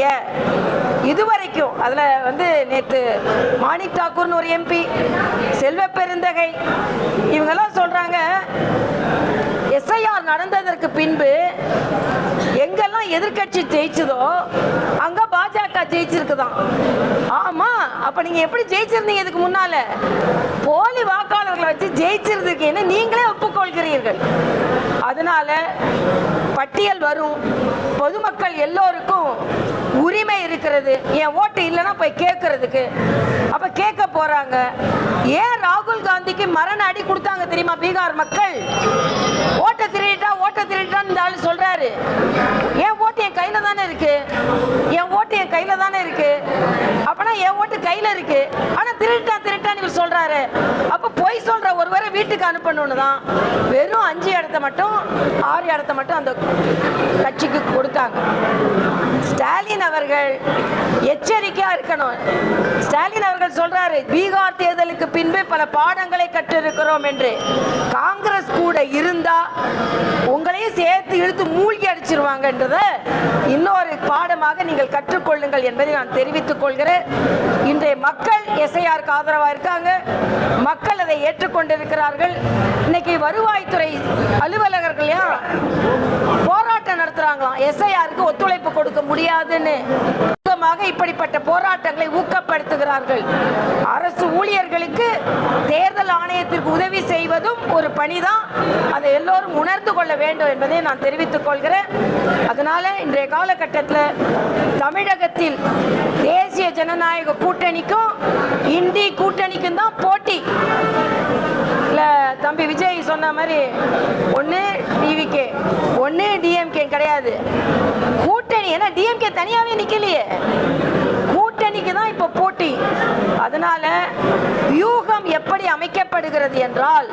செய்றீங்க இதுவரைக்கும் அதில் வந்து நேற்று மாணிக் தாக்கூர்னு ஒரு எம்பி செல்வ பெருந்தகை இவங்கெல்லாம் சொல்கிறாங்க எஸ்ஐஆர் நடந்ததற்கு பின்பு எங்கெல்லாம் எதிர்க்கட்சி ஜெயிச்சதோ அங்கே பாஜக ஜெயிச்சிருக்குதான். ஆமா அப்போ நீங்கள் எப்படி ஜெயிச்சிருந்தீங்க இதுக்கு முன்னால? போலி வாக்காளர்களை வச்சு ஜெயிச்சிருக்கீங்கன்னு நீங்களே ஒப்புக்கொள்கிறீர்கள். அதனால பட்டியல் வரும். பொதுமக்கள் எல்லோருக்கும் உரிமை இருக்கிறது. என் ஓட்டு இல்லைன்னா போய் கேட்கறதுக்கு. அப்ப கேட்க போறாங்க. ஏன் ராகுல் காந்திக்கு மரண அடி கொடுத்தாங்க தெரியுமா பீகார் மக்கள்? ஓட்டை திருடிட்டா ஓட்டை திருடிட்டான்னு இந்த ஆளு சொல்றாரு. என் ஓட்டு என் கையில தானே இருக்கு. என் ஓட்டு என் கையில தானே இருக்கு. அப்பனா என் ஓட்டு கையில இருக்கு. ஆனா திருட்டா திருட்டான்னு இவர் சொல்றாரு. அப்ப பொய் சொல்ற ஒருவரை வீட்டுக்கு அனுப்பணும்னு தான் வெறும் அஞ்சு இடத்த மட்டும் ஆறு இடத்த மட்டும் அந்த கட்சிக்கு கொடுத்தாங்க. ஸ்டாலின் அவர்கள் எச்சரிக்கையா இருக்கணும். ஸ்டாலின் அவர்கள் சொல்றாரு பீகார் தேர்தலுக்கு பின்பு பல பாடங்களை கற்றிருக்கிறோம் என்று. காங்கிரஸ் கூட இருந்தா உங்களையும் சேர்த்து இழுத்து மூழ்கி அடிச்சிருவாங்கன்றத இன்னொரு பாடமாக நீங்கள் கற்றுக்கொள்ளுங்கள் என்பதை நான் தெரிவித்துக் கொள்கிறேன். இன்றைய மக்கள் எஸ்ஐஆருக்கு ஆதரவா இருக்காங்க. மக்கள் அதை ஏற்றுக்கொண்டிருக்கிறார்கள். இன்னைக்கு வருவாய்த்துறை அலுவலகர்களையும் போராட்டம் எஸ்ஐஆருக்கு ஒத்துழைப்பு கொடுக்க முடியாதுன்னு. இப்படிப்பட்ட போராட்டங்களை ஊக்கப்படுத்துகிறார்கள். அரசு ஊழியர்களுக்கு தேர்தல் ஆணையத்திற்கு உதவி செய்வதும் ஒரு பணிதான். அதை எல்லோரும் உணர்ந்து கொள்ள வேண்டும் என்பதை நான் தெரிவித்துக் கொள்கிறேன். அதனால இன்றைய காலகட்டத்தில் தமிழகத்தில் தேசிய ஜனநாயக கூட்டணிக்கும் இந்தி கூட்டணிக்கும் தான் போட்டி. இல்லை தம்பி விஜய் சொன்ன மாதிரி ஒன்று டிவிகே ஒன்று டிஎம்கே கிடையாது. கூட்டணி ஏன்னா டிஎம்கே தனியாகவே நிற்கலையே கூட்டணிக்கு தான் இப்போ போட்டி. அதனால வியூகம் எப்படி அமைக்கப்படுகிறது என்றால்